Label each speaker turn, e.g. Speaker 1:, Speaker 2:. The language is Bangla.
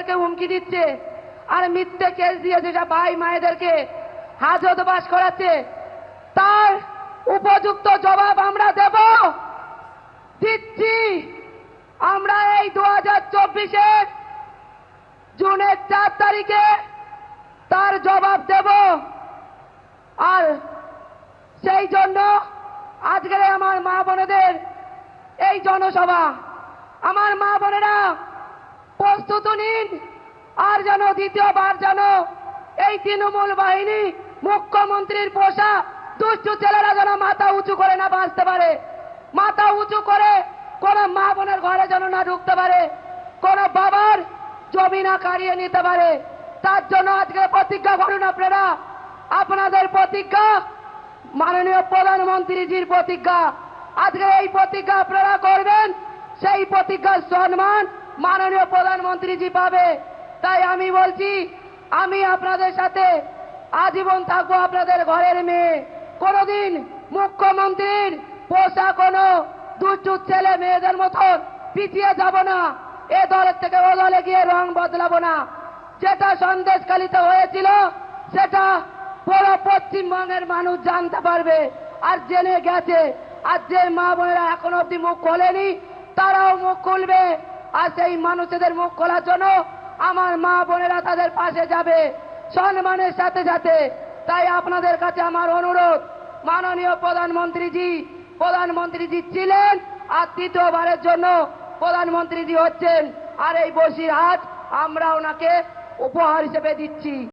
Speaker 1: মায়েদেরকে হুমকি দিচ্ছে। আর মিথ্যে কেস দিয়ে যেটা ভাই মায়েদেরকে হাজত বাস করাচ্ছে, তার উপযুক্ত জবাব আমরা দেব। দিচ্ছি। আমরা এই দু হাজার চব্বিশের জুনের চার তারিখে তার জবাব দেব। আর সেই জন্য আজকের আমার মা বোনেদের এই জনসভা, আমার মা বোনেরা প্রস্তুত নিন। আর যেন দ্বিতীয়বার যেন এই তৃণমূল বাহিনী মুখ্যমন্ত্রীর পোষা দুষ্টু ছেলেরা যেন মাথা উঁচু করে না বাঁচতে পারে। মাথা উঁচু করে কোন মা বোনের ঘরে যেন না ঢুকতে পারে। কোন বাবার জমি না কারিয়ে নিতে পারে। তার জন্য আজকে প্রতিজ্ঞা করুন আপনারা। আপনাদের প্রতিজ্ঞা মাননীয় প্রধানমন্ত্রীজির প্রতিজ্ঞা। আজকে এই প্রতিজ্ঞা আপনারা করবেন, সেই প্রতিজ্ঞার সম্মান মাননীয় প্রধানমন্ত্রীজি পাবে। তাই আমি বলছি, আমি আপনাদের সাথে আজীবন থাকব আপনাদের ঘরের মেয়ে। কোনোদিন মুখ্যমন্ত্রীর পোষা কোনো দুষ্টু ছেলে মেয়েদের মতন পিছিয়ে যাব না। এ দলের থেকে ও দলে গিয়ে রং বদলাবো না। যেটা সন্দেশকালিতে হয়েছিল, সেটা পুরো পশ্চিমবঙ্গের মানুষ জানতে পারবে। আর জেনে গেছে, আর যে মা বোনেরা এখন অব্দি মুখ খোলেনি তারাও মুখ খুলবে আর সেই মানুষদের মুখ খোলার জন্য আমার মা বোনেরা তাদের পাশে যাবে। সম্মানের সাথে সাথে তাই আপনাদের কাছে আমার অনুরোধ, মাননীয় প্রধানমন্ত্রীজি প্রধানমন্ত্রীজি ছিলেন আর তৃতীয়বারের জন্য প্রধানমন্ত্রীজি হচ্ছেন। আর এই বসির হাট আমরা ওনাকে উপহার হিসেবে দিচ্ছি।